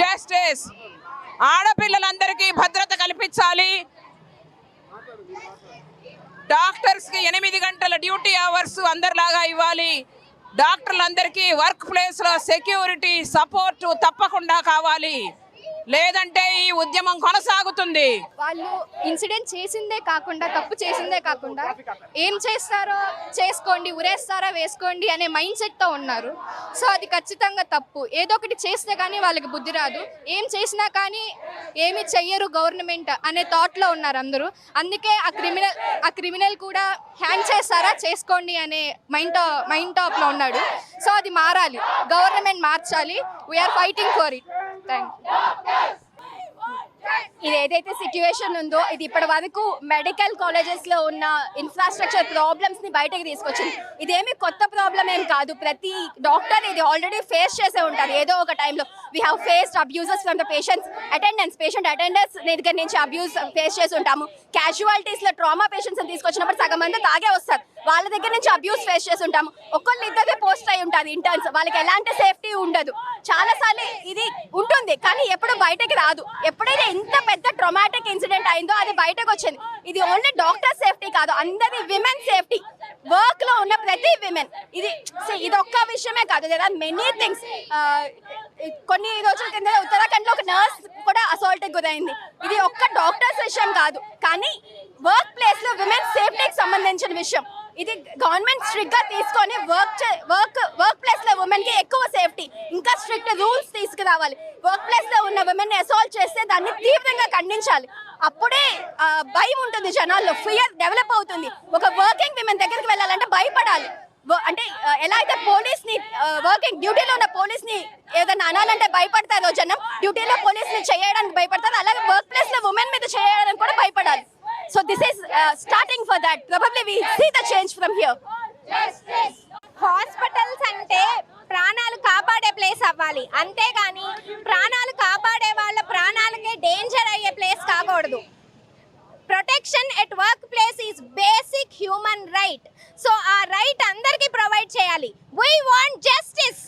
Justice. ఆడపిల్లలందరికీ భద్రత కల్పించాలి. డాక్టర్స్కి ఎనిమిది గంటల డ్యూటీ అవర్స్ అందరిలాగా ఇవ్వాలి. డాక్టర్లందరికీ వర్క్ ప్లేస్లో సెక్యూరిటీ సపోర్టు తప్పకుండా కావాలి. లేదంటే ఈ ఉద్యమం కొనసాగుతుంది. వాళ్ళు ఇన్సిడెంట్ చేసిందే కాకుండా తప్పు చేసిందే కాకుండా ఏం చేస్తారో చేసుకోండి ఉరేస్తారా వేసుకోండి అనే మైండ్ సెట్తో ఉన్నారు. సో అది ఖచ్చితంగా తప్పు. ఏదో ఒకటి చేస్తే కానీ వాళ్ళకి బుద్ధి రాదు. ఏం చేసినా కానీ ఏమి చెయ్యరు గవర్నమెంట్ అనే థాట్లో ఉన్నారు అందరూ. అందుకే ఆ క్రిమినల్ ఆ క్రిమినల్ కూడా హ్యాంగ్ చేస్తారా చేసుకోండి అనే మైండ్ మైండ్ టాప్లో ఉన్నాడు. సో అది మారాలి. గవర్నమెంట్ మార్చాలి. We're fighting for it thank ఇది ఏదైతే సిచ్యువేషన్ ఉందో ఇది ఇప్పటి వరకు మెడికల్ కాలేజెస్లో ఉన్న ఇన్ఫ్రాస్ట్రక్చర్ ప్రాబ్లమ్స్ని బయటకు తీసుకొచ్చింది. ఇదేమి కొత్త ప్రాబ్లం ఏం కాదు. ప్రతి డాక్టర్ ఇది ఆల్రెడీ ఫేస్ చేసే ఉంటారు. ఏదో ఒక టైంలో we have faced abuses from the patients attendance patient attendance దగ్గర నుంచి అబ్యూస్ ఫేస్ చేసి ఉంటాము క్యాజువాలిటీస్లో ట్రామా పేషెంట్స్ని తీసుకొచ్చినప్పుడు సగం మంది తాగే వస్తారు. వాళ్ళ దగ్గర నుంచి అబ్యూస్ ఫేస్ చేసి ఉంటాము ఒక్కళ్ళు ఇద్దరే పోస్ట్ అయి ఉంటుంది ఇంటర్న్స్ వాళ్ళకి ఎలాంటి సేఫ్టీ ఉండదు. చాలాసార్లు ఇది ఉంటుంది కానీ ఎప్పుడు బయటకి రాదు. ఎప్పుడైతే ఇంత పెద్ద ట్రొమాటిక్ ఇన్సిడెంట్ అయిందో అది బయటకు వచ్చింది. ఇది ఓన్లీ డాక్టర్ సేఫ్టీ కాదు అందరి విమెన్ సేఫ్టీ వర్క్లో ఉన్న ప్రతి విమెన్ ఇది ఇది ఒక్క విషయమే కాదు. దేర్ ఆర్ మెనీ థింగ్స్ కొన్ని రోజుల కింద ఉత్తరాఖండ్లో ఒక నర్స్ కూడా అసాల్ట్ గురైంది. ఇది ఒక్క డాక్టర్స్ విషయం కాదు. కానీ వర్క్ ప్లేస్లో విమెన్ సేఫ్టీకి సంబంధించిన విషయం. ఇది గవర్నమెంట్ స్ట్రిక్ట్గా తీసుకొని వర్క్ వర్క్ వర్క్ ప్లేస్లో ఉమెన్కి ఎక్కువ సేఫ్టీ ఇంకా స్ట్రిక్ట్ రూల్స్ తీసుకురావాలి. వర్క్ ప్లేస్లో ఉన్న ఉమెన్ అసాల్ట్ చేస్తే దాన్ని తీవ్రంగా ఖండించాలి. అప్పుడే భయం ఉంటుంది జనాల్లో. ఫియర్ డెవలప్ అవుతుంది. ఒక వర్కింగ్ విమెన్ దగ్గరికి వెళ్ళాలంటే భయపడాలి. అంటే ఎలా అయితే పోలీస్ని వర్కింగ్ డ్యూటీలో ఉన్న పోలీస్ని ఏదైనా అనాలంటే భయపడతారో జనం డ్యూటీలో పోలీస్ని చేయడానికి భయపడతారు అలాగే వర్క్ ప్లేస్లో ఉమెన్ మీద చేయడానికి కూడా భయపడాలి. So this is starting for that probably we see the change from here hospitals అంటే ప్రాణాలు కాపాడే ప్లేస్ అవ్వాలి. అంతేగాని ప్రాణాలు కాపాడే వాళ్ళ ప్రాణాలకే డేంజర్ అయ్యే ప్లేస్ కాకూడదు. Protection at work place is basic human right right అందరికీ ప్రొవైడ్ చేయాలి. We want justice